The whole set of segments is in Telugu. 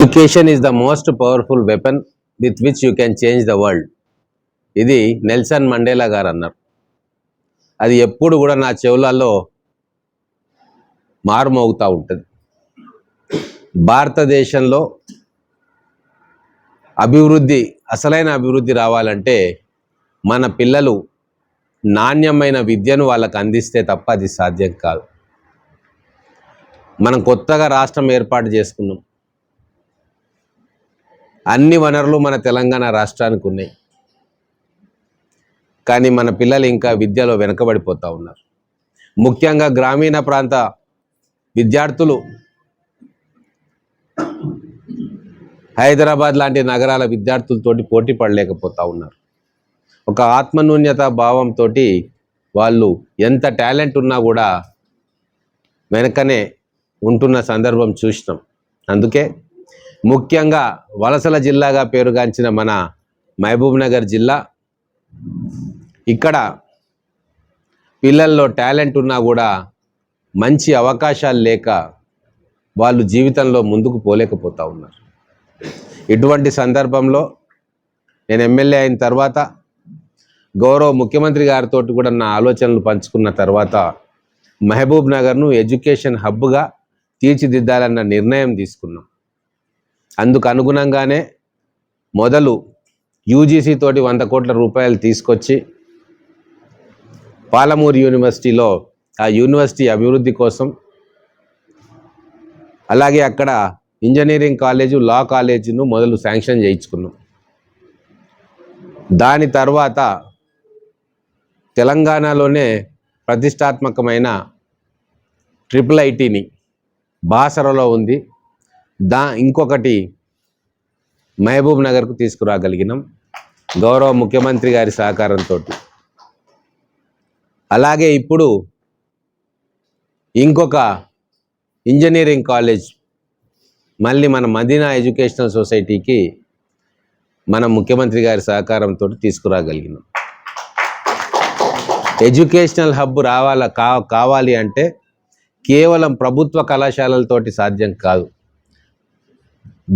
Education is the most powerful weapon with which you can change the world ఇది నెల్సన్ మండేలా గారు అన్నారు. అది ఎప్పుడు కూడా నా చెవులలో మారుమోగుతూ ఉంటుంది. భారతదేశంలో అభివృద్ధి అసలైన అభివృద్ధి రావాలంటే మన పిల్లలు నాణ్యమైన విద్యను వాళ్ళకు అందిస్తే తప్ప అది సాధ్యం కాదు. మనం కొత్తగా రాష్ట్రం ఏర్పాటు చేసుకున్నాం. అన్ని వనరులు మన తెలంగాణ రాష్ట్రానికి ఉన్నాయి. కానీ మన పిల్లలు ఇంకా విద్యలో వెనకబడిపోతూ ఉన్నారు. ముఖ్యంగా గ్రామీణ ప్రాంత విద్యార్థులు హైదరాబాద్ లాంటి నగరాల విద్యార్థులతోటి పోటీ పడలేకపోతూ ఉన్నారు. ఒక ఆత్మనూన్యత భావంతో వాళ్ళు ఎంత టాలెంట్ ఉన్నా కూడా వెనకనే ఉంటున్న సందర్భం చూసినాం. అందుకే ముఖ్యంగా వలసల జిల్లాగా పేరుగాంచిన మన మహబూబ్నగర్ జిల్లా ఇక్కడ పిల్లల్లో టాలెంట్ ఉన్నా కూడా మంచి అవకాశాలు లేక వాళ్ళు జీవితంలో ముందుకు పోలేకపోతూ ఉన్నారు. ఇటువంటి సందర్భంలో నేను ఎమ్మెల్యే అయిన తర్వాత గౌరవ ముఖ్యమంత్రి గారితో కూడా నా ఆలోచనలు పంచుకున్న తర్వాత మహబూబ్ నగర్ను ఎడ్యుకేషన్ హబ్గా తీర్చిదిద్దాలన్న నిర్ణయం తీసుకున్నాం. అందుకు అనుగుణంగానే మొదలు యూజీసీ తోటి వంద కోట్ల రూపాయలు తీసుకొచ్చి పాలమూరు యూనివర్సిటీలో ఆ యూనివర్సిటీ అభివృద్ధి కోసం అలాగే అక్కడ ఇంజనీరింగ్ కాలేజు లా కాలేజీను మొదలు శాంక్షన్ చేయించుకున్నాం. దాని తర్వాత తెలంగాణలోనే ప్రతిష్టాత్మకమైన ట్రిపుల్ ఐటీని బాసరలో ఉంది. దా ఇంకొకటి మహబూబ్ నగర్కు తీసుకురాగలిగినాం. గౌరవ ముఖ్యమంత్రి గారి సహకారంతో అలాగే ఇప్పుడు ఇంకొక ఇంజనీరింగ్ కాలేజ్ మళ్ళీ మన మదీనా ఎడ్యుకేషనల్ సొసైటీకి మన ముఖ్యమంత్రి గారి సహకారంతో తీసుకురాగలిగినాం. ఎడ్యుకేషనల్ హబ్ రావాల కా కావాలి అంటే కేవలం ప్రభుత్వ కళాశాలలతోటి సాధ్యం కాదు.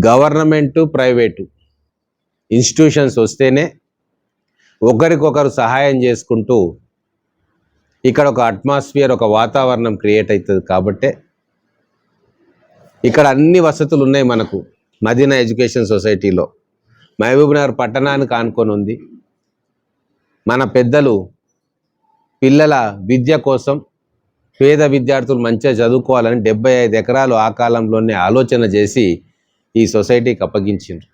గవర్నమెంటు ప్రైవేటు ఇన్స్టిట్యూషన్స్ వస్తేనే ఒకరికొకరు సహాయం చేసుకుంటూ ఇక్కడ ఒక అట్మాస్ఫియర్ ఒక వాతావరణం క్రియేట్ అవుతుంది కాబట్టే ఇక్కడ అన్ని వసతులు ఉన్నాయి మనకు మదీనా ఎడ్యుకేషన్ సొసైటీలో. మహబూబ్నగర్ పట్టణానికి ఆనుకొని ఉంది. మన పెద్దలు పిల్లల విద్య కోసం పేద విద్యార్థులు మంచిగా చదువుకోవాలని డెబ్బై ఐదు ఎకరాలు ఆ కాలంలోనే ఆలోచన చేసి ఈ సొసైటీకి అప్పగించిండ్రు.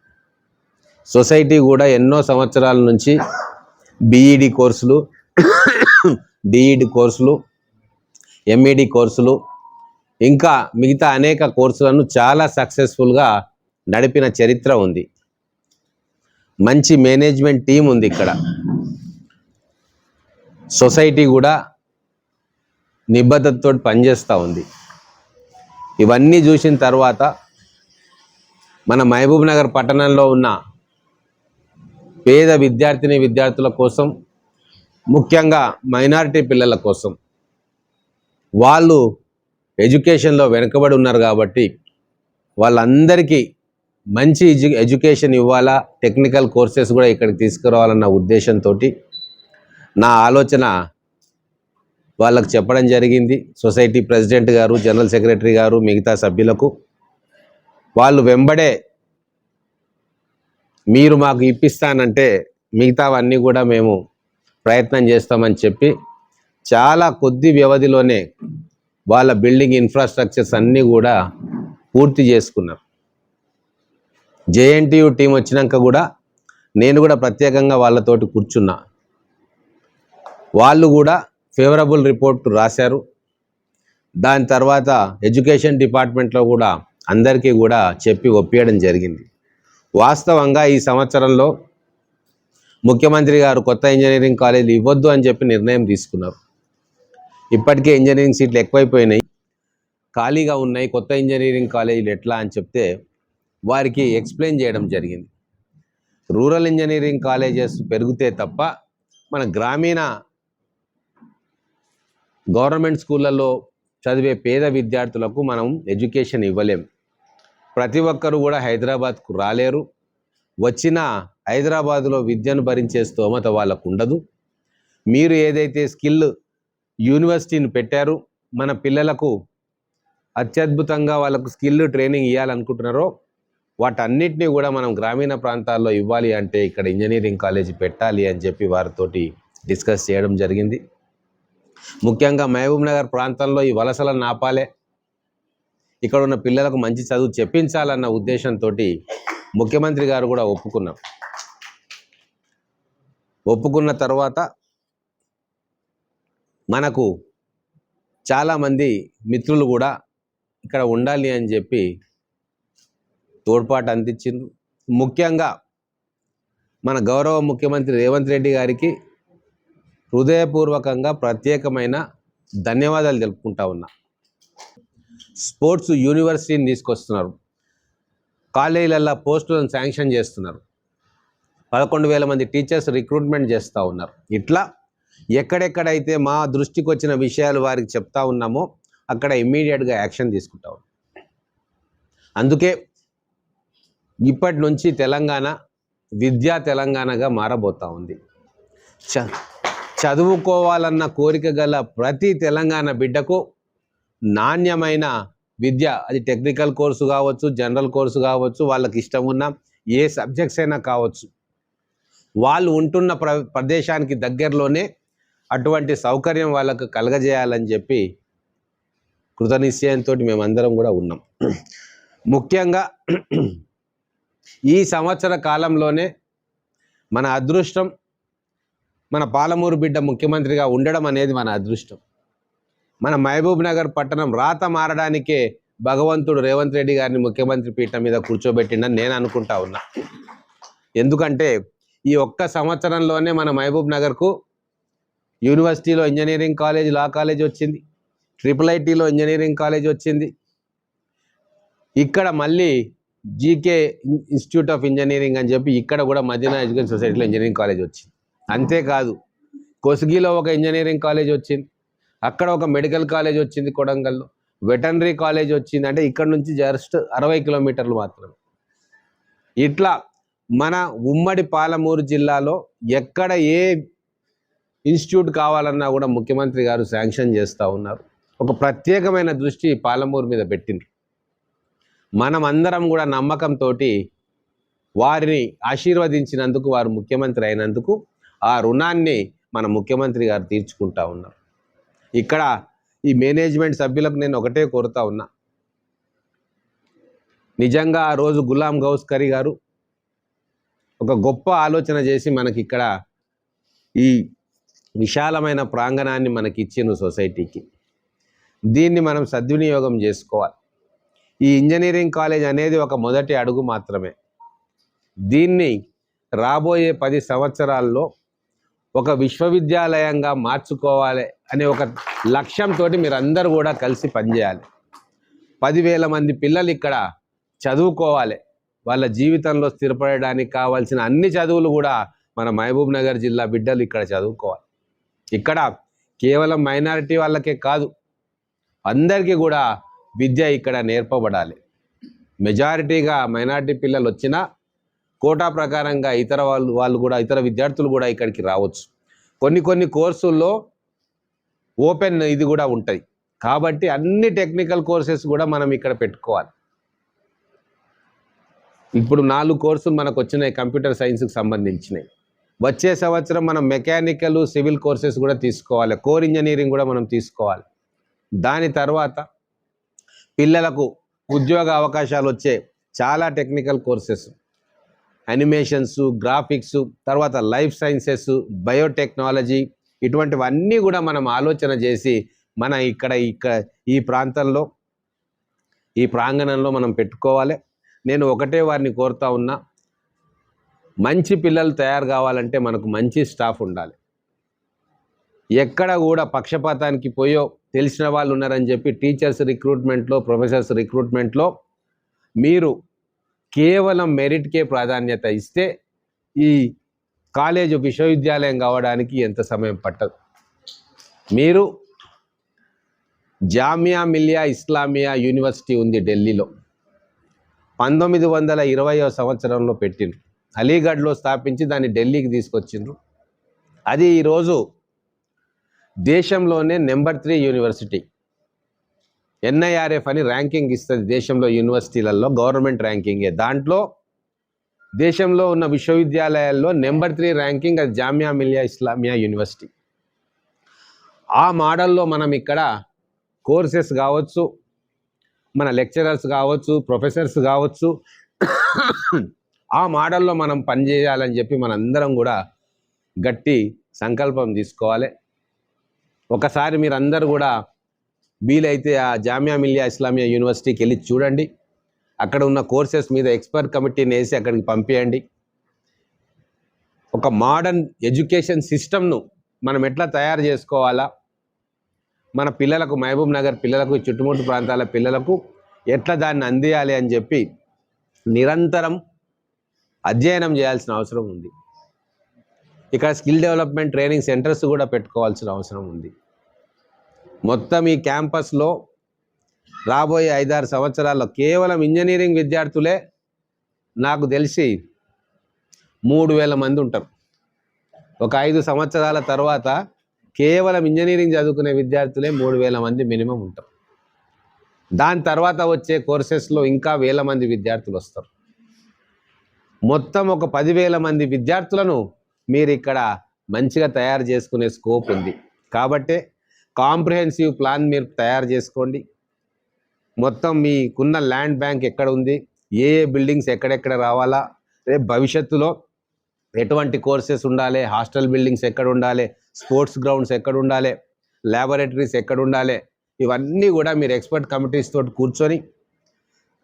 సొసైటీ కూడా ఎన్నో సంవత్సరాల నుంచి బీఈడి కోర్సులు డిఈడి కోర్సులు ఎంఈడి కోర్సులు ఇంకా మిగతా అనేక కోర్సులను చాలా సక్సెస్ఫుల్గా నడిపిన చరిత్ర ఉంది. మంచి మేనేజ్మెంట్ టీం ఉంది ఇక్కడ. సొసైటీ కూడా నిబద్ధతతో పనిచేస్తూ ఉంది. ఇవన్నీ చూసిన తర్వాత మన మహబూబ్ నగర్ పట్టణంలో ఉన్న పేద విద్యార్థిని విద్యార్థుల కోసం ముఖ్యంగా మైనారిటీ పిల్లల కోసం వాళ్ళు ఎడ్యుకేషన్లో వెనుకబడి ఉన్నారు కాబట్టి వాళ్ళందరికీ మంచి ఎడ్యు ఎడ్యుకేషన్ ఇవ్వాలా టెక్నికల్ కోర్సెస్ కూడా ఇక్కడికి తీసుకురావాలన్న ఉద్దేశంతో నా ఆలోచన వాళ్ళకు చెప్పడం జరిగింది. సొసైటీ ప్రెసిడెంట్ గారు జనరల్ సెక్రటరీ గారు మిగతా సభ్యులకు వాళ్ళు వెంబడే మీరు మాకు ఇప్పిస్తానంటే మిగతావన్నీ కూడా మేము ప్రయత్నం చేస్తామని చెప్పి చాలా కొద్ది వ్యవధిలోనే వాళ్ళ బిల్డింగ్ ఇన్ఫ్రాస్ట్రక్చర్స్ అన్నీ కూడా పూర్తి చేసుకున్నారు. జేఎన్టీయు టీం వచ్చినాక కూడా నేను కూడా ప్రత్యేకంగా వాళ్ళతోటి కూర్చున్నా. వాళ్ళు కూడా ఫేవరబుల్ రిపోర్ట్ రాశారు. దాని తర్వాత ఎడ్యుకేషన్ డిపార్ట్మెంట్లో కూడా అందరికీ కూడా చెప్పి ఒప్పియడం జరిగింది. వాస్తవంగా ఈ సంవత్సరంలో ముఖ్యమంత్రి గారు కొత్త ఇంజనీరింగ్ కాలేజీలు ఇవ్వద్దు అని చెప్పి నిర్ణయం తీసుకున్నారు. ఇప్పటికే ఇంజనీరింగ్ సీట్లు ఎక్కువైపోయినాయి. ఖాళీగా ఉన్నాయి కొత్త ఇంజనీరింగ్ కాలేజీలు ఎట్లా అని చెప్తే వారికి ఎక్స్ప్లెయిన్ చేయడం జరిగింది. రూరల్ ఇంజనీరింగ్ కాలేజెస్ పెరిగితే తప్ప మన గ్రామీణ గవర్నమెంట్ స్కూళ్ళల్లో చదివే పేద విద్యార్థులకు మనం ఎడ్యుకేషన్ ఇవ్వలేం. ప్రతి ఒక్కరు కూడా హైదరాబాద్కు రాలేరు. వచ్చిన హైదరాబాదులో విద్యను భరించే స్తోమత వాళ్ళకు ఉండదు. మీరు ఏదైతే స్కిల్ యూనివర్సిటీని పెట్టారు మన పిల్లలకు అత్యద్భుతంగా వాళ్ళకు స్కిల్ ట్రైనింగ్ ఇవ్వాలనుకుంటున్నారో వాటన్నిటినీ కూడా మనం గ్రామీణ ప్రాంతాల్లో ఇవ్వాలి అంటే ఇక్కడ ఇంజనీరింగ్ కాలేజీ పెట్టాలి అని చెప్పి వారితోటి డిస్కస్ చేయడం జరిగింది. ముఖ్యంగా మహబూబ్ నగర్ ప్రాంతంలో ఈ వలసలను ఆపాలే ఇక్కడ ఉన్న పిల్లలకు మంచి చదువు చెప్పించాలన్న ఉద్దేశంతో ముఖ్యమంత్రి గారు కూడా ఒప్పుకున్నాం ఒప్పుకున్న తర్వాత మనకు చాలామంది మిత్రులు కూడా ఇక్కడ ఉండాలి అని చెప్పి తోడ్పాటు అందించింది ముఖ్యంగా మన గౌరవ ముఖ్యమంత్రి రేవంత్ రెడ్డి గారికి హృదయపూర్వకంగా ప్రత్యేకమైన ధన్యవాదాలు తెలుపుకుంటా ఉన్నా. స్పోర్ట్స్ యూనివర్సిటీని తీసుకొస్తున్నారు. కాలేజీలల్లో పోస్టులను శాంక్షన్ చేస్తున్నారు. పదకొండు వేల మంది టీచర్స్ రిక్రూట్మెంట్ చేస్తూ ఉన్నారు. ఇట్లా ఎక్కడెక్కడైతే మా దృష్టికి వచ్చిన విషయాలు వారికి చెప్తా ఉన్నామో అక్కడ ఇమ్మీడియట్గా యాక్షన్ తీసుకుంటా అందుకే ఇప్పటి నుంచి తెలంగాణ విద్యా తెలంగాణగా మారబోతా ఉంది. చ చదువుకోవాలన్న కోరిక గల ప్రతి తెలంగాణ బిడ్డకు నాణ్యమైన విద్య. అది టెక్నికల్ కోర్సు కావచ్చు జనరల్ కోర్సు కావచ్చు వాళ్ళకి ఇష్టం ఉన్న ఏ సబ్జెక్ట్స్ అయినా కావచ్చు. వాళ్ళు ఉంటున్న ప్ర ప్రదేశానికి దగ్గరలోనే అటువంటి సౌకర్యం వాళ్ళకు కలగజేయాలని చెప్పి కృతనిశ్చయంతో మేమందరం కూడా ఉన్నాం. ముఖ్యంగా ఈ సంవత్సర కాలంలోనే మన అదృష్టం మన పాలమూరు బిడ్డ ముఖ్యమంత్రిగా ఉండడం అనేది మన అదృష్టం. మన మహబూబ్ నగర్ పట్టణం రాత మారడానికే భగవంతుడు రేవంత్ రెడ్డి గారిని ముఖ్యమంత్రి పీఠం మీద కూర్చోబెట్టిండని నేను అనుకుంటా ఉన్నా. ఎందుకంటే ఈ ఒక్క సంవత్సరంలోనే మన మహబూబ్ నగర్కు యూనివర్సిటీలో ఇంజనీరింగ్ కాలేజ్ లా కాలేజ్ వచ్చింది. ట్రిపుల్ ఐటీలో ఇంజనీరింగ్ కాలేజ్ వచ్చింది. ఇక్కడ మళ్ళీ జీకే ఇన్స్టిట్యూట్ ఆఫ్ ఇంజనీరింగ్ అని చెప్పి ఇక్కడ కూడా మదీనా ఎడ్యుకేషన్ సొసైటీలో ఇంజనీరింగ్ కాలేజ్ వచ్చింది. అంతేకాదు కొసిగిలో ఒక ఇంజనీరింగ్ కాలేజ్ వచ్చింది అక్కడ ఒక మెడికల్ కాలేజ్ వచ్చింది కొడంగల్లో వెటనరీ కాలేజ్ వచ్చింది అంటే ఇక్కడ నుంచి జస్ట్ అరవై కిలోమీటర్లు మాత్రమే. ఇట్లా మన ఉమ్మడి పాలమూరు జిల్లాలో ఎక్కడ ఏ ఇన్స్టిట్యూట్ కావాలన్నా కూడా ముఖ్యమంత్రి గారు శాంక్షన్ చేస్తూ ఉన్నారు. ఒక ప్రత్యేకమైన దృష్టి పాలమూరు మీద పెట్టింది మనం అందరం కూడా నమ్మకంతో వారిని ఆశీర్వదించినందుకు వారు ముఖ్యమంత్రి అయినందుకు ఆ రుణాన్ని మన ముఖ్యమంత్రి గారు తీర్చుకుంటా ఉన్నారు. ఇక్కడ ఈ మేనేజ్మెంట్ సభ్యులకు నేను ఒకటే కోరుతా ఉన్నా. నిజంగా ఆ రోజు గులాం గౌస్కరి గారు ఒక గొప్ప ఆలోచన చేసి మనకి ఇక్కడ ఈ విశాలమైన ప్రాంగణాన్ని మనకి ఇచ్చిన సొసైటీకి. దీన్ని మనం సద్వినియోగం చేసుకోవాలి. ఈ ఇంజనీరింగ్ కాలేజ్ అనేది ఒక మొదటి అడుగు మాత్రమే. దీన్ని రాబోయే పది సంవత్సరాల్లో ఒక విశ్వవిద్యాలయంగా మార్చుకోవాలి అనే ఒక లక్ష్యంతో మీరందరూ కూడా కలిసి పనిచేయాలి. పదివేల మంది పిల్లలు ఇక్కడ చదువుకోవాలి. వాళ్ళ జీవితంలో స్థిరపడడానికి కావాల్సిన అన్ని చదువులు కూడా మన మహబూబ్ నగర్ జిల్లా బిడ్డలు ఇక్కడ చదువుకోవాలి. ఇక్కడ కేవలం మైనారిటీ వాళ్ళకే కాదు అందరికీ కూడా విద్య ఇక్కడ నేర్పబడాలి. మెజారిటీగా మైనారిటీ పిల్లలు వచ్చినా కోటా ప్రకారంగా ఇతర వాళ్ళు వాళ్ళు కూడా ఇతర విద్యార్థులు కూడా ఇక్కడికి రావచ్చు. కొన్ని కొన్ని కోర్సుల్లో ఓపెన్ ఇది కూడా ఉంటుంది. కాబట్టి అన్ని టెక్నికల్ కోర్సెస్ కూడా మనం ఇక్కడ పెట్టుకోవాలి. ఇప్పుడు నాలుగు కోర్సులు మనకు వచ్చినాయి కంప్యూటర్ సైన్స్కి సంబంధించినవి వచ్చే సంవత్సరం మనం మెకానికల్ సివిల్ కోర్సెస్ కూడా తీసుకోవాలి. కోర్ ఇంజనీరింగ్ కూడా మనం తీసుకోవాలి. దాని తర్వాత పిల్లలకు ఉద్యోగ అవకాశాలు వచ్చే చాలా టెక్నికల్ కోర్సెస్. అనిమేషన్స్ గ్రాఫిక్స్ తర్వాత లైఫ్ సైన్సెస్ బయోటెక్నాలజీ ఇటువంటివన్నీ కూడా మనం ఆలోచన చేసి మన ఇక్కడ ఇక్కడ ఈ ప్రాంతంలో ఈ ప్రాంగణంలో మనం పెట్టుకోవాలి. నేను ఒకటే వారిని కోరుతా ఉన్నా మంచి పిల్లలు తయారు కావాలంటే మనకు మంచి స్టాఫ్ ఉండాలి. ఎక్కడ కూడా పక్షపాతానికి పోయో తెలిసిన వాళ్ళు ఉన్నారని చెప్పి టీచర్స్ రిక్రూట్మెంట్లో ప్రొఫెసర్స్ రిక్రూట్మెంట్లో మీరు కేవలం మెరిట్కే ప్రాధాన్యత ఇస్తే ఈ కాలేజ్ విశ్వవిద్యాలయం కావడానికి ఎంత సమయం పట్టదు. మీరు జామియా మిలియా ఇస్లామియా యూనివర్సిటీ ఉంది ఢిల్లీలో. పంతొమ్మిది వందల ఇరవయో సంవత్సరంలో పెట్టిండ్రు. అలీగఢ్లో స్థాపించి దాన్ని ఢిల్లీకి తీసుకొచ్చిండ్రు. అది ఈరోజు దేశంలోనే నెంబర్ త్రీ యూనివర్సిటీ. ఎన్ఐఆర్ఎఫ్ అని ర్యాంకింగ్ ఇస్తుంది దేశంలో యూనివర్సిటీలలో గవర్నమెంట్ ర్యాంకింగే. దాంట్లో దేశంలో ఉన్న విశ్వవిద్యాలయాల్లో నెంబర్ త్రీ ర్యాంకింగ్ అది జామియా మిలియా ఇస్లామియా యూనివర్సిటీ. ఆ మోడల్లో మనం ఇక్కడ కోర్సెస్ కావచ్చు మన లెక్చరర్స్ కావచ్చు ప్రొఫెసర్స్ కావచ్చు ఆ మోడల్లో మనం పనిచేయాలని చెప్పి మనందరం కూడా గట్టి సంకల్పం తీసుకోవాలి. ఒకసారి మీరందరూ కూడా వీలైతే ఆ జామియా మిలియా ఇస్లామియా యూనివర్సిటీకి వెళ్ళి చూడండి. అక్కడ ఉన్న కోర్సెస్ మీద ఎక్స్పర్ట్ కమిటీని వేసి అక్కడికి పంపేయండి. ఒక మోడర్న్ ఎడ్యుకేషన్ సిస్టమ్ను మనం ఎట్లా తయారు చేసుకోవాలా? మన పిల్లలకు మహబూబ్ నగర్ పిల్లలకు చుట్టుముట్టు ప్రాంతాల పిల్లలకు ఎట్లా దాన్ని అందియాలి అని చెప్పి నిరంతరం అధ్యయనం చేయాల్సిన అవసరం ఉంది. ఇక్కడ స్కిల్ డెవలప్మెంట్ ట్రైనింగ్ సెంటర్స్ కూడా పెట్టుకోవాల్సిన అవసరం ఉంది. మొత్తం ఈ క్యాంపస్లో రాబోయే ఐదారు సంవత్సరాల్లో కేవలం ఇంజనీరింగ్ విద్యార్థులే నాకు తెలిసి మూడు వేల మంది ఉంటారు. ఒక ఐదు సంవత్సరాల తర్వాత కేవలం ఇంజనీరింగ్ చదువుకునే విద్యార్థులే మూడు వేల మంది మినిమం ఉంటారు. దాని తర్వాత వచ్చే కోర్సెస్లో ఇంకా వేల మంది విద్యార్థులు వస్తారు. మొత్తం ఒక పదివేల మంది విద్యార్థులను మీరు ఇక్కడ మంచిగా తయారు చేసుకునే స్కోప్ ఉంది. కాబట్టే కాంప్రిహెన్సివ్ ప్లాన్ మీరు తయారు చేసుకోండి. మొత్తం మీకున్న ల్యాండ్ బ్యాంక్ ఎక్కడ ఉంది ఏ ఏ బిల్డింగ్స్ ఎక్కడెక్కడ రావాలా? రేపు భవిష్యత్తులో ఎటువంటి కోర్సెస్ ఉండాలి? హాస్టల్ బిల్డింగ్స్ ఎక్కడ ఉండాలి స్పోర్ట్స్ గ్రౌండ్స్ ఎక్కడ ఉండాలి ల్యాబొరేటరీస్ ఎక్కడ ఉండాలి ఇవన్నీ కూడా మీరు ఎక్స్పర్ట్ కమిటీస్ తోటి కూర్చొని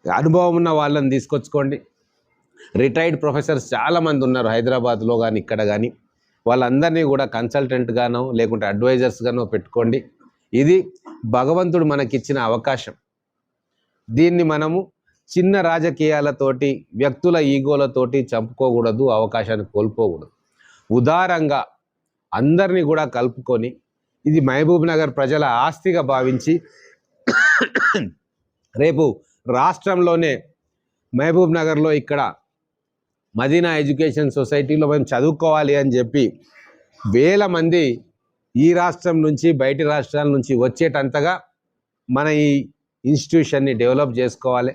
అనుభవం ఉన్న వాళ్ళని తీసుకొచ్చుకోండి. రిటైర్డ్ ప్రొఫెసర్స్ చాలామంది ఉన్నారు హైదరాబాద్లో కానీ ఇక్కడ కానీ వాళ్ళందరినీ కూడా కన్సల్టెంట్గానో లేకుంటే అడ్వైజర్స్గానో పెట్టుకోండి. ఇది భగవంతుడు మనకిచ్చిన అవకాశం. దీన్ని మనము చిన్న రాజకీయాలతోటి వ్యక్తుల ఈగోలతోటి చంపుకోకూడదు అవకాశాన్ని కోల్పోకూడదు. ఉదారంగా అందరినీ కూడా కలుపుకొని ఇది మహబూబ్ నగర్ ప్రజల ఆస్తిగా భావించి రేపు రాష్ట్రంలోనే మహబూబ్ నగర్లో ఇక్కడ మదీనా ఎడ్యుకేషన్ సొసైటీలో మేము చదువుకోవాలి అని చెప్పి వేల మంది ఈ రాష్ట్రం నుంచి బయటి రాష్ట్రాల నుంచి వచ్చేటంతగా మన ఈ ఇన్స్టిట్యూషన్ని డెవలప్ చేసుకోవాలి.